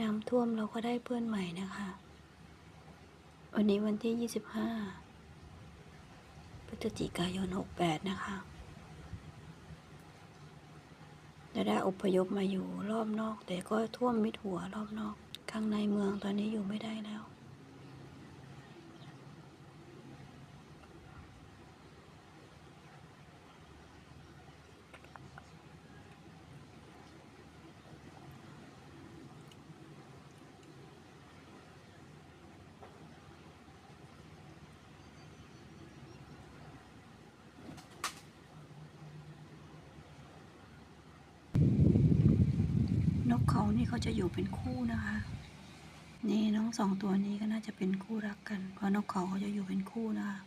น้ำท่วมเราก็ได้เพื่อนใหม่นะคะ วันนี้วันที่ 25 พฤศจิกายน 68 นะคะจะได้อพยพมาอยู่รอบนอก แต่ก็ท่วมมิดหัวรอบนอก ข้างในเมืองตอนนี้อยู่ไม่ได้แล้ว นก เขานี่เขาจะอยู่เป็นคู่นะคะ นี่น้องสองตัวนี้ก็น่าจะเป็นคู่รักกัน เพราะนกเขาเขาจะอยู่เป็นคู่นะคะ